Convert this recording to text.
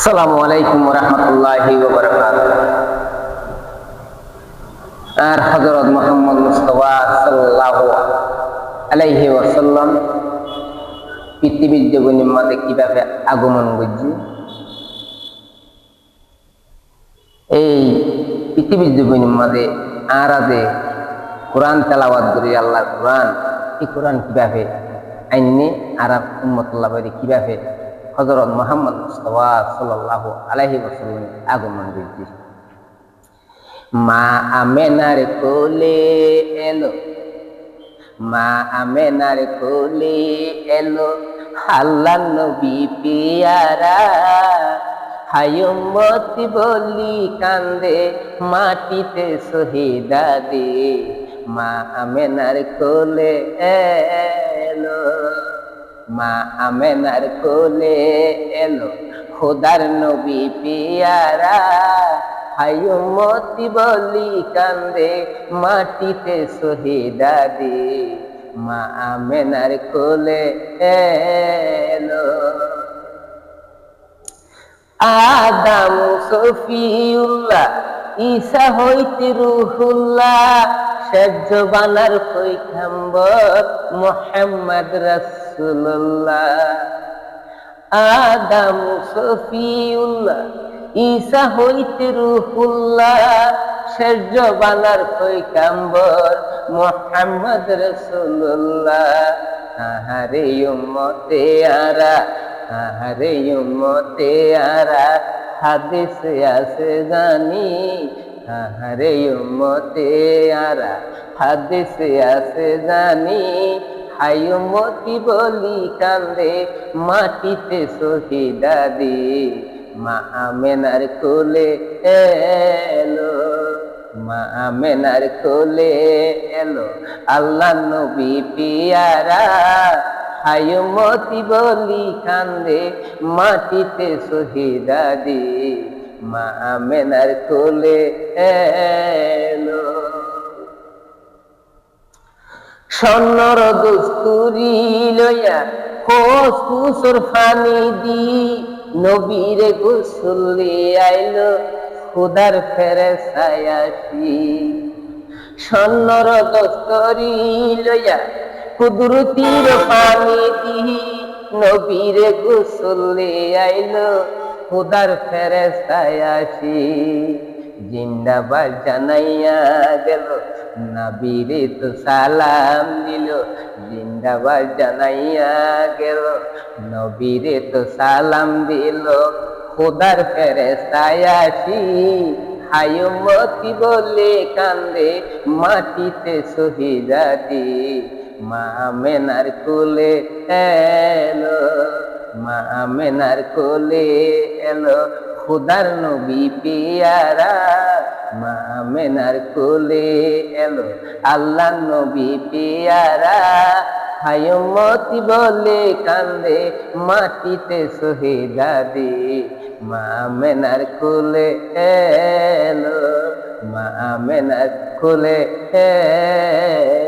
আসসালামু আলাইকুম রহমতুল্লাহি আর হজরত মোহাম্মদ মুস্তফা সাল্লাল্লাহু আলাইহি ওয়াসাল্লাম, পৃথিবীর জীবনের মধ্যে কীভাবে আগমন করছে এই পৃথিবীর মধ্যে আরাদে কোরআন তেলাওয়াত করি, আল্লাহর কোরআন, এই কোরআন কীভাবে আইনে আরব উম্মতুল্লাহ কীভাবে হজরত মোহাম্মদ মুস্তফা সাল্লাল্লাহু আলাইহি ওয়াসাল্লাম আগমন করছে মা আমেনার কোলে এলো, মা আমেনার কোলে এলো আল্লাহ নবী পিয়ারা হায়ুমতি বলি কান্দে, মাটিতে শহীদা দে, মা আমেনার কোলে এলো মা আমেনার কোলে এলো, খোদার নবী পিয়ারা। হায়ুমতি বলি কান্দে, মাটিতে শহীদা দে। মা আমেনার কোলে এলো। আদাম, সফিউল্লাহ, ঈসা হইতে রুহুল্লাহ সেজ্জ বানার পৈখাম্বর মোহাম্মদ রাসূলুল্লাহ। আদাম, সফিউল্লাহ, ঈসা হইতে রুহুল্লাহ সেজ্জ বানার পৈখাম্বর মোহাম্মদ রাসূলুল্লাহ। আহারে উম্মতে আরা, আহারে উম্মতে আরা, হাদিস আছে জানি। আহারে উম্মতে আরা, হাদিস আছে জানি। হায়ুমতি বলি কান্দে, মাটিতে শহীদা দি। মা আমেনার কোলে এলো, মা আমেনার কোলে এলো। আল্লাহ নবী পিয়ারা হায়ুমতি বলি কান্দে, মাটিতে শহীদা দি। মা আমেনার কোলে এলো। স্বর্ণর দুস্তুরি লইয়া খোঁজ কুসুর ফানি দি নবীরে গুসুলি আইলো, খুদার ফেরে সায়াসি স্বর্ণর দস্তরি লইয়া কুদরতির পানি দি নবীরে গুসুলি আইলো, খুদার ফেরে সায়াসি জিন্দাবাদ জানাইয়া গেল নবীরে তো সালাম দিল জিন্দাবাদ জানাইয়া গেল নবীরে তো সালাম দিল, খোদার ফেরে সায়াসি হায়ুমতি বলে কান্দে, মাটিতে শহীদা দি মা মেনার কোলে এলো, মা মেনার কোলে এলো। খুদার নবী পিয়ারা মেনার কোলে এলো আল্লাহ নবী পেয়ারা। হায়মতি বলে কান্দে, মাটিতে শহীদা দি। মা মেনার কোলে এলো, মা মেনার কোলে এলো।